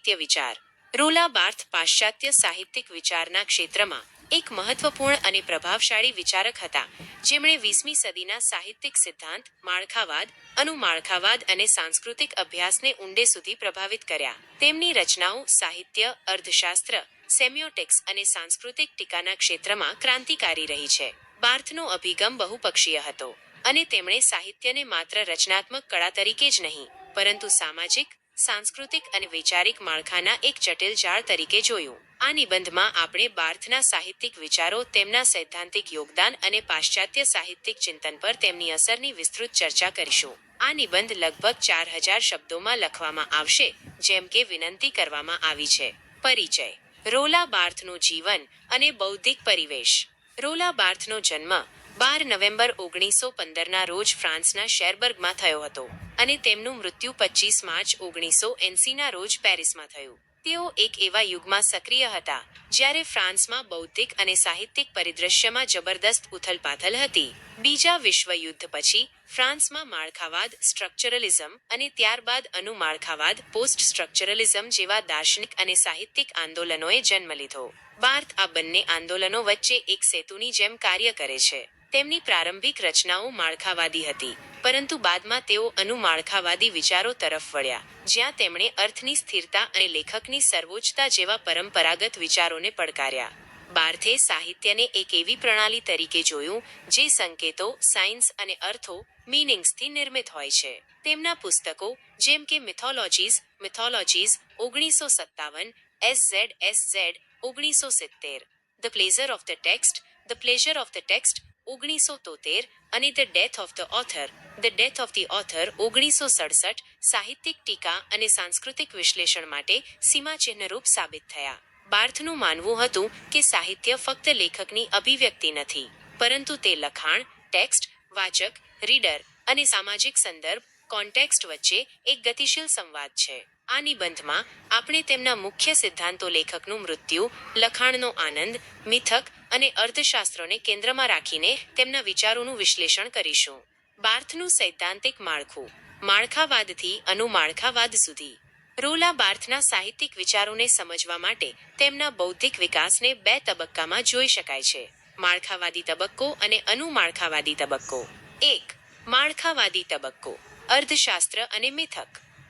સાહિત્ય વિચાર. રોલા બાર્થ પાશ્ચાત્ય સાહિત્યિક વિચારના ક્ષેત્રમાં એક મહત્વપૂર્ણ અને પ્રભાવશાળી વિચારક હતા. જેમણે વીસમી સદીના સાહિત્યિક સિદ્ધાંત, માળખાવાદ, અનુમાળખાવાદ અને સાંસ્કૃતિક અભ્યાસને ઊંડે સુધી પ્રભાવિત કર્યા. તેમની રચનાઓ સાહિત્ય, અર્થશાસ્ત્ર, સેમિયોટિક્સ અને સાંસ્કૃતિક ટીકાના ક્ષેત્રમાં ક્રાંતિકારી રહી છે. બાર્થનો અભિગમ બહુપક્ષીય હતો અને તેમણે સાહિત્યને માત્ર રચનાત્મક કળા તરીકે જ નહીં, પરંતુ સામાજિક સાંસ્કૃતિક અને વૈચારિક માળખાના એક જટિલ જાળ તરીકે જોયું. આ નિબંધમાં આપણે બાર્થના સાહિત્યિક વિચારો, તેમના સૈદ્ધાંતિક યોગદાન અને પાશ્ચાત્ય સાહિત્યિક ચિંતન પર તેમની અસરની વિસ્તૃત ચર્ચા કરીશું. આ નિબંધ લગભગ ચાર હજાર શબ્દોમાં લખવામાં આવશે, જેમ કે વિનંતી કરવામાં આવી છે. પરિચય. રોલા બાર્થનું જીવન અને બૌદ્ધિક પરિવેશ. રોલા બાર્થનો જન્મ બાર નવેમ્બર ઓગણીસો પંદરના રોજ ફ્રાન્સના શેરબર્ગમાં થયો હતો અને તેમનું મૃત્યુ પચીસ માર્ચ ઓગણીસો એંસીના રોજ પેરિસમાં થયું. તેઓ એક એવા યુગમાં સક્રિય હતા જ્યારે ફ્રાન્સમાં બૌદ્ધિક અને સાહિત્યિક પરિદૃશ્યમાં જબરદસ્ત ઉથલપાથલ હતી. બીજા વિશ્વયુદ્ધ પછી ફ્રાન્સમાં માળખાવાદ સ્ટ્રક્ચરલિઝમ અને ત્યારબાદ અનુમાળખાવાદ પોસ્ટ સ્ટ્રક્ચરલિઝમ જેવા દાર્શનિક અને સાહિત્યિક આંદોલનોએ જન્મ લીધો. બાર્થ આ બંને આંદોલનો વચ્ચે એક સેતુની જેમ કાર્ય કરે છે. તેમની પ્રારંભિક રચનાઓ માળખાવાદી હતી, પરંતુ બાદમાં તેઓ અનુમાળખાવાદી વિચારો તરફ વળ્યા, જ્યાં તેમણે અર્થની સ્થિરતા અને લેખકની સર્વોચ્ચતા જેવા પરંપરાગત વિચારોને પડકાર્યા. બાર્થે સાહિત્યને એક એવી પ્રણાલી તરીકે જોયું, જે સંકેતો, સાયન્સ અને અર્થો મીનિંગ્સથી નિર્મિત હોય છે. તેમના પુસ્તકો, જેમ કે મિથોલોજીઝ મિથોલોજીઝ ઓગણીસો સત્તાવન એસ ઝેડ એસ ઝેડ ઓગણીસો સિત્તેર the pleasure of the text the pleasure of the text ઓગણીસો તોતેર અને the death of the author the death of the author ઓગણીસો સડસઠ સાહિત્યિક ટીકા અને સાંસ્કૃતિક વિશ્લેષણ માટે સીમાચિહ્નરૂપ સાબિત થયા. બાર્થનું માનવું હતું કે સાહિત્ય ફક્ત લેખકની અભિવ્યક્તિ નથી, પરંતુ તે લખાણ, ટેક્સ્ટ, વાચક, રીડર અને સામાજિક સંદર્ભ, કોન્ટેક્સ્ટ વચ્ચે એક ગતિશીલ સંવાદ છે. આ નિબંધમાં આપણે તેમના મુખ્ય સિદ્ધાંતો લેખકનું મૃત્યુ, લખાણનો આનંદ, મિથક અને અર્થશાસ્ત્રોને કેન્દ્રમાં રાખીને તેમના વિચારોનું વિશ્લેષણ કરીશું. બાર્થનું સૈદ્ધાંતિક માળખું, માળખાવાદથી અનુમાળખાવાદ સુધી. રોલા બાર્થના સાહિત્યિક વિચારોને સમજવા માટે તેમના બૌદ્ધિક વિકાસને બે તબક્કામાં જોઈ શકાય છે. માળખાવાદી તબક્કો અને અનુમાળખાવાદી તબક્કો. એક, માળખાવાદી તબક્કો, અર્થશાસ્ત્ર અને મિથક.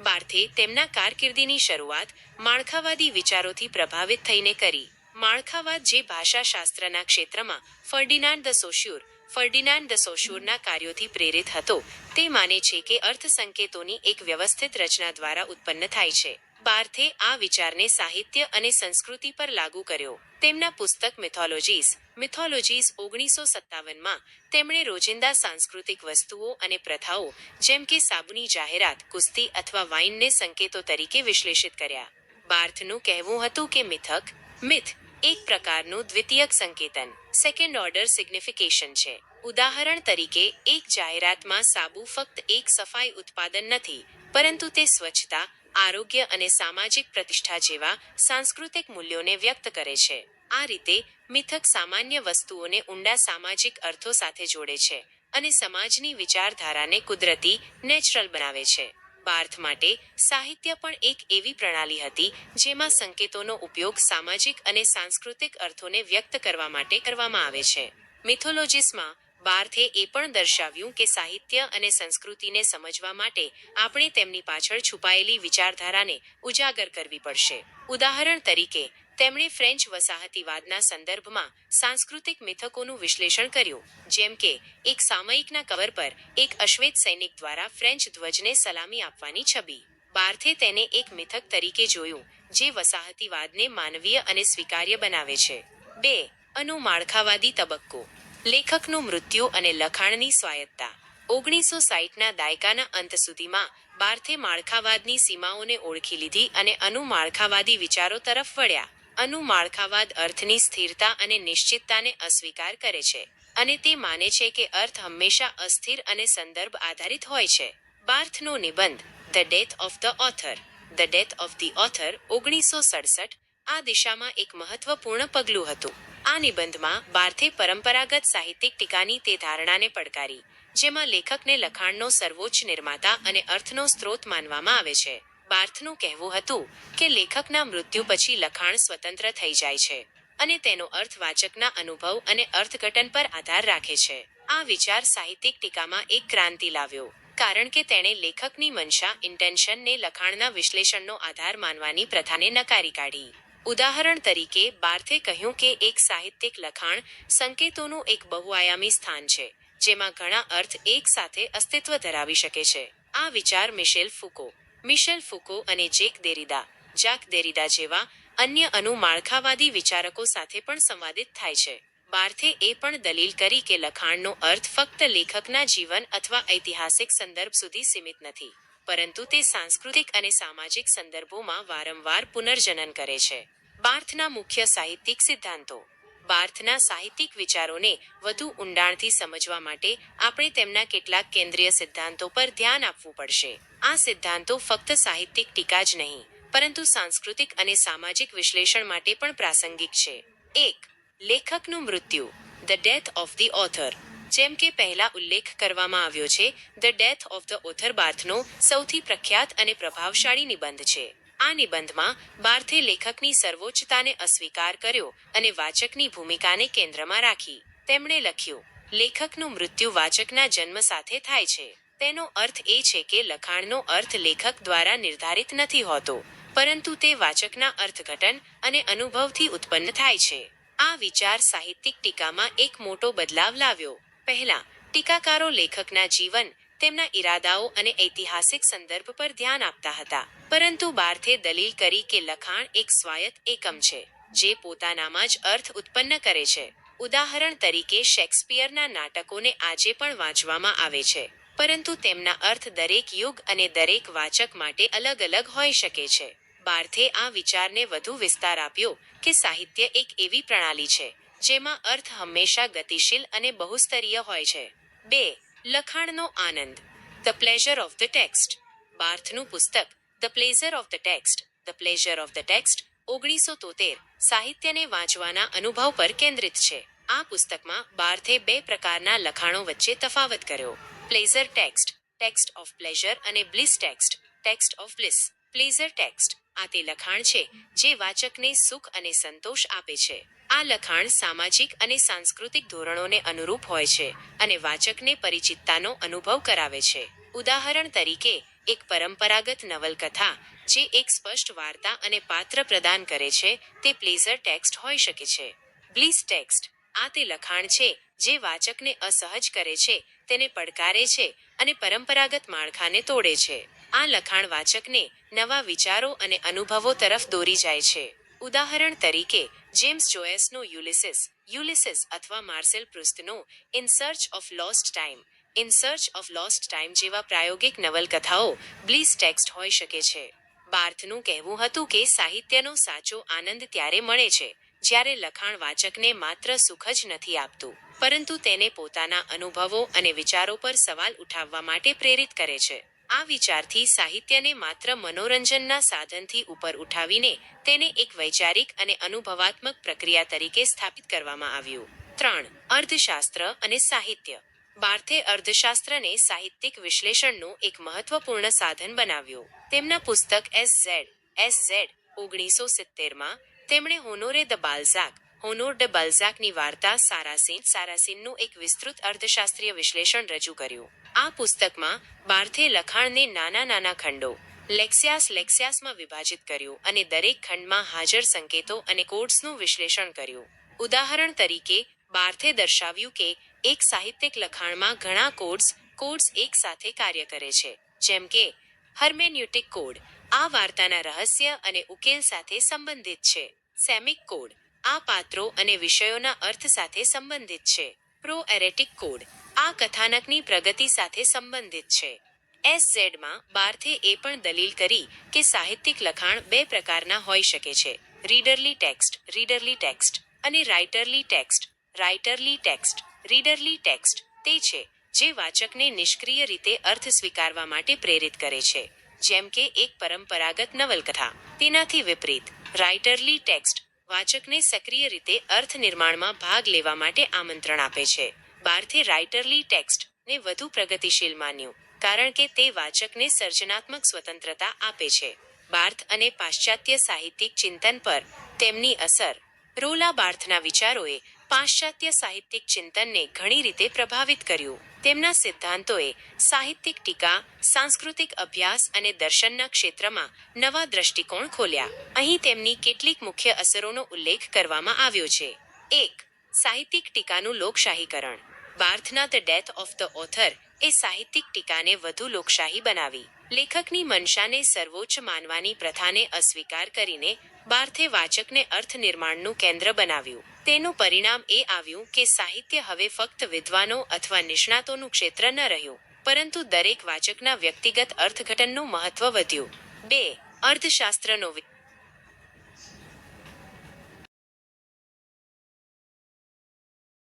બાર્થે તેમના કારકિર્દીની શરૂઆત માળખાવાદી વિચારોથી પ્રભાવિત થઈને કરી. માળખાવાદ જે ભાષાશાસ્ત્રના ક્ષેત્રમાં ફર્ડિનાન્ડ ધ સોશ્યુર, ફર્ડિનાન્ડ ધ સોશ્યુરના કાર્યોથી પ્રેરિત હતો, તે માને છે કે અર્થ સંકેતોની એક વ્યવસ્થિત રચના દ્વારા ઉત્પન્ન થાય છે. બાર્થે આ વિચારને સાહિત્ય અને સંસ્કૃતિ પર લાગુ કર્યો. તેમના પુસ્તક મિથોલોજીઝ મિથોલોજીઝ ઓગણીસો સત્તાવનમાં તેમણે રોજિંદા સાંસ્કૃતિક વસ્તુઓ અને પ્રથાઓ, જેમ કે સાબુની જાહેરાત, કુસ્તી અથવા વાઇનને સંકેતો તરીકે વિશ્લેષિત કર્યા. બાર્થનું કહેવું હતું કે મિથક, મિથ એક પ્રકારનું દ્વિતીયક સંકેતન સેકન્ડ ઓર્ડર સિગ્નિફિકેશન છે. ઉદાહરણ તરીકે, એક જાહેરાતમાં સાબુ ફક્ત એક સફાઈ ઉત્પાદન નથી, પરંતુ તે સ્વચ્છતા, આરોગ્ય અને સામાજિક પ્રતિષ્ઠા જેવા સાંસ્કૃતિક મૂલ્યોને વ્યક્ત કરે છે. આ રીતે, મિથક સામાન્ય વસ્તુઓને ઊંડા સામાજિક અર્થો સાથે જોડે છે અને સમાજની વિચારધારાને કુદરતી નેચરલ બનાવે છે. બાર્થ માટે સાહિત્ય પણ એક એવી પ્રણાલી હતી જેમાં સંકેતોનો ઉપયોગ સામાજિક અને સાંસ્કૃતિક અર્થોને વ્યક્ત કરવા માટે કરવામાં આવે છે. મિથોલોજીસમાં બાર્થે એ પણ દર્શાવ્યું કે સાહિત્ય અને સંસ્કૃતિને સમજવા માટે આપણે તેમની પાછળ છુપાયેલી વિચારધારાને ઉજાગર કરવી પડશે. ઉદાહરણ તરીકે તેમણે ફ્રેન્ચ વસાહતીવાદના સંદર્ભમાં સાંસ્કૃતિક મિથકોનું વિશ્લેષણ કર્યું, જેમ કે, એક સામયિકના કવર પર એક અશ્વેત સૈનિક દ્વારા ફ્રેન્ચ ધ્વજને સલામી આપવાની છબી. બાર્થે તેને એક મિથક તરીકે જોયું, જે વસાહતીવાદને માનવીય અને સ્વીકાર્ય બનાવે છે. બે, અનુ માળખાવાદી તબક્કો. લેખકનું મૃત્યુ અને લખાણની સ્વાયત્તા ઓગણીસો સાહીઠના દાયકાના અંત સુધીમાં બાર્થે માળખાવાદની સીમાઓને ઓળખી લીધી અને અનુમાળખાવાદી વિચારો તરફ વળ્યા. અનુમાળખાવાદ અર્થની સ્થિરતા અને નિશ્ચિતતાને અસ્વીકાર કરે છે અને તે માને છે કે અર્થ હંમેશા અસ્થિર અને સંદર્ભ આધારિત હોય છે. બાર્થનો નિબંધ the death of the author the death of the author ઓગણીસો સડસઠ આ દિશામાં એક મહત્વપૂર્ણ પગલું હતું. આ નિબંધમાં બાર્થે પરંપરાગત સાહિત્યિક ટીકાની તે ધારણાને પડકારી, જેમાં લેખકને લખાણનો સર્વોચ્ચ નિર્માતા અને અર્થનો સ્ત્રોત માનવામાં આવે છે. બાર્થનું કહેવું હતું કે લેખકના મૃત્યુ પછી લખાણ સ્વતંત્ર થઈ જાય છે અને તેનો અર્થ વાચકના અનુભવ અને અર્થઘટન પર આધાર રાખે છે. આ વિચાર સાહિત્યિક ટીકામાં એક ક્રાંતિ લાવ્યો, કારણ કે તેણે લેખકની મનશા ઇન્ટેન્શનને લખાણના વિશ્લેષણનો આધાર માનવાની પ્રથાને નકારી કાઢી. ઉદાહરણ તરીકે, બાર્થે કહ્યું કે એક સાહિત્યિક લખાણ સંકેતોનું એક બહુઆયામી સ્થાન છે, જેમાં ઘણા અર્થ એક સાથે અસ્તિત્વ ધરાવી શકે છે. આ વિચાર મિશેલ ફુકો મિશેલ ફુકો અને જેક દેરીદા. જાક દેરીદા જેવા અન્ય અનુમાળખાવાદી વિચારકો સાથે પણ સંવાદિત થાય છે. બાર્થે એ પણ દલીલ કરી કે લખાણનો અર્થ ફક્ત લેખકના જીવન અથવા ઐતિહાસિક સંદર્ભ સુધી સીમિત નથી, પરંતુ તે સાંસ્કૃતિક અને સામાજિક સંદર્ભોમાં વારંવાર પુનર્જનન કરે છે. બાર્થના મુખ્ય સાહિત્યિક સિદ્ધાંતો. બાર્થના સાહિત્યિક વિચારોને વધુ ઊંડાણથી સમજવા માટે આપણે તેમના કેટલાક કેન્દ્રીય સિદ્ધાંતો પર ધ્યાન આપવું પડશે. આ સિદ્ધાંતો ફક્ત સાહિત્યિક ટીકા જ નહીં, પરંતુ સાંસ્કૃતિક અને સામાજિક વિશ્લેષણ માટે પણ પ્રાસંગિક છે. એક, લેખકનું મૃત્યુ the death of the author જેમ કે પહેલા ઉલ્લેખ કરવામાં આવ્યો છે the death of the author બાર્થનો સૌથી પ્રખ્યાત અને પ્રભાવશાળી નિબંધ છે. આ નિબંધમાં બાર્થે લેખકની સર્વોચ્ચતાને અસ્વીકાર કર્યો અને વાચકની ભૂમિકાને કેન્દ્રમાં રાખી. તેમણે લખ્યું, લેખકનું મૃત્યુ વાચકના જન્મ સાથે થાય છે. તેનો અર્થ એ છે કે લખાણનો અર્થ લેખક દ્વારા નિર્ધારિત નથી હોતો, પરંતુ તે વાચકના અર્થઘટન અને અનુભવથી ઉત્પન્ન થાય છે. આ વિચાર સાહિત્યિક ટીકામાં એક મોટો બદલાવ લાવ્યો. પહેલા, ટીકાકારો લેખકના જીવન તેમના ઈરાદાઓ અને ઐતિહાસિક સંદર્ભ પર ધ્યાન આપતા હતા. પરંતુ બાર્થે દલીલ કરી કે લખાણ એક સ્વાયત્ત એકમ છે, જે પોતાનામાં જ અર્થ ઉત્પન્ન કરે છે. ઉદાહરણ તરીકે શેક્સપિયરના નાટકોને આજે પણ વાંચવામાં આવે છે, પરંતુ તેમના અર્થ દરેક યુગ અને દરેક વાચક માટે અલગ અલગ હોઈ શકે છે. બાર્થે આ વિચારને વધુ વિસ્તાર આપ્યો કે સાહિત્ય એક એવી પ્રણાલી છે, જેમાં અર્થ હંમેશા ગતિશીલ અને બહુસ્તરીય હોય છે. બે લખાણનો આનંદ. The pleasure of the text બાર્થનું પુસ્તક. The pleasure of the text the pleasure of the text ઓગણીસો તોતેર. સાહિત્યને વાંચવાના અનુભવ પર કેન્દ્રિત છે. આ પુસ્તકમાં બાર્થે બે પ્રકારના લખાણો વચ્ચે તફાવત કર્યો. Pleasure text text of pleasure અને bliss text text of bliss pleasure text આ તે લખાણ છે જે વાચકને સુખ અને સંતોષ આપે છે. આ લખાણ સામાજિક અને સાંસ્કૃતિક ધોરણોને અનુરૂપ હોય છે અને વાચકને પરિચિતતાનો અનુભવ કરાવે છે. ઉદાહરણ તરીકે, એક પરંપરાગત નવલકથા જે એક સ્પષ્ટ વાર્તા અને પાત્ર પ્રદાન કરે છે, તે પ્લેઝર ટેક્સ્ટ હોઈ શકે છે. બ્લીસ ટેક્સ્ટ આ તે લખાણ છે જે વાચકને અસહજ કરે છે, તેને પડકારે છે અને પરંપરાગત માળખાને તોડે છે. આ લખાણ વાચકને નવા વિચારો અને અનુભવો તરફ દોરી જાય છે. ઉદાહરણ તરીકે, જેમ્સ જોએસનો યુલિસિસ યુલિસિસ અથવા Marcel પૃસ્તનો in search of lost time in search of lost time જેવા પ્રાયોગિક નવલકથાઓ બ્લીસ ટેક્સ્ટ હોઈ શકે છે. બાર્થનું કહેવું હતું કે સાહિત્યનો સાચો આનંદ ત્યારે મળે છે, જ્યારે લખાણ વાચકને માત્ર સુખ જ નથી આપતું, પરંતુ તેને પોતાના અનુભવો અને વિચારો પર સવાલ ઉઠાવવા માટે પ્રેરિત કરે છે. આ વિચારથી સાહિત્યને માત્ર મનોરંજનના સાધનથી ઉપર ઉઠાવીને તેને એક વૈચારિક અને અનુભવાત્મક પ્રક્રિયા તરીકે સ્થાપિત કરવામાં આવ્યું. ત્રણ અર્થશાસ્ત્ર અને સાહિત્ય. બાર્થે અર્થશાસ્ત્રને સાહિત્યિક વિશ્લેષણનું એક મહત્વપૂર્ણ સાધન બનાવ્યું. તેમના પુસ્તક એસ ઝેડ એસ ઝેડ ઓગણીસો સિત્તેરમાં તેમણે હોનોરે દ બાલ્ઝાક હોનોર ડ બલ્ઝાકની વાર્તા સારાસીન સારાસીનનું એક વિસ્તૃત અર્થશાસ્ત્રીય વિશ્લેષણ રજૂ કર્યું. આ પુસ્તકમાં બાર્થે લખાણને નાના નાના ખંડો, લેક્સિયાસ લેક્સિયાસમાં વિભાજિત કર્યું અને દરેક ખંડમાં હાજર સંકેતો અને કોડ્સનું વિશ્લેષણ કર્યું. ઉદાહરણ તરીકે, બાર્થે દર્શાવ્યું કે એક સાહિત્યિક લખાણમાં ઘણા કોડ્સ કોડ્સ એક સાથે કાર્ય કરે છે. જેમ કે, હર્મેન્યુટિક કોડ આ વાર્તાના રહસ્ય અને ઉકેલ સાથે સંબંધિત છે. સેમિક કોડ આ પાત્રો અને વિષયોના અર્થ સાથે સંબંધિત છે. પ્રો એરેટિક કોડ આ કથાનકની પ્રગતિ સાથે સંબંધિત છે. એસ ઝેડમાં બાર્થે એ પણ દલીલ કરી કે સાહિત્યિક લખાણ બે પ્રકારના હોઈ શકે છે. રીડરલી ટેક્સ્ટ રીડરલી ટેક્સ્ટ અને writerly text writerly text readerly text તે છે જે વાચકને નિષ્ક્રિય રીતે અર્થ સ્વીકારવા માટે પ્રેરિત કરે છે. જેમ કે એક પરંપરાગત નવલકથા. તેનાથી વિપરીત રાઇટરલી ટેક્સ્ટ વાચકને સક્રિય રીતે અર્થ નિર્માણમાં ભાગ લેવા માટે આમંત્રણ આપે છે. બારથી રાઇટરલી ટેક્સ્ટ ને વધુ પ્રગતિશીલ માન્યું, કારણ કે તે વાચકને સર્જનાત્મક સ્વતંત્રતા આપે છે. બાર્થ અને પાશ્ચાત્ય સાહિત્યિક ચિંતન પર તેમની અસર. રોલા બાર્થના વિચારોએ પાશ્ચાત્ય સાહિત્યિક ચિંતનને ઘણી રીતે પ્રભાવિત કર્યું. તેમના સિદ્ધાંતોએ સાહિત્યિક ટીકા, સાંસ્કૃતિક અભ્યાસ અને દર્શનના ક્ષેત્રમાં નવા દ્રષ્ટિકોણ ખોલ્યા. અહીં તેમની કેટલીક મુખ્ય અસરોનો ઉલ્લેખ કરવામાં આવ્યો છે. એક, સાહિત્યિક ટીકાનું લોકશાહીકરણ. બાર્થના the death of the author એ સાહિત્યિક ટીકાને વધુ લોકશાહી બનાવી. લેખકની મનશાને સર્વોચ્ચ માનવાની પ્રથાને અસ્વીકાર કરીને બાર્થે વાચકને અર્થ નિર્માણનું કેન્દ્ર બનાવ્યું. તેનું પરિણામ એ આવ્યું કે સાહિત્ય હવે ફક્ત વિદ્વાનો અથવા નિષ્ણાતોનું ક્ષેત્ર ન રહ્યું, પરંતુ દરેક વાચકના વ્યક્તિગત અર્થઘટનનું મહત્વ વધ્યું. બે, અર્થશાસ્ત્રનો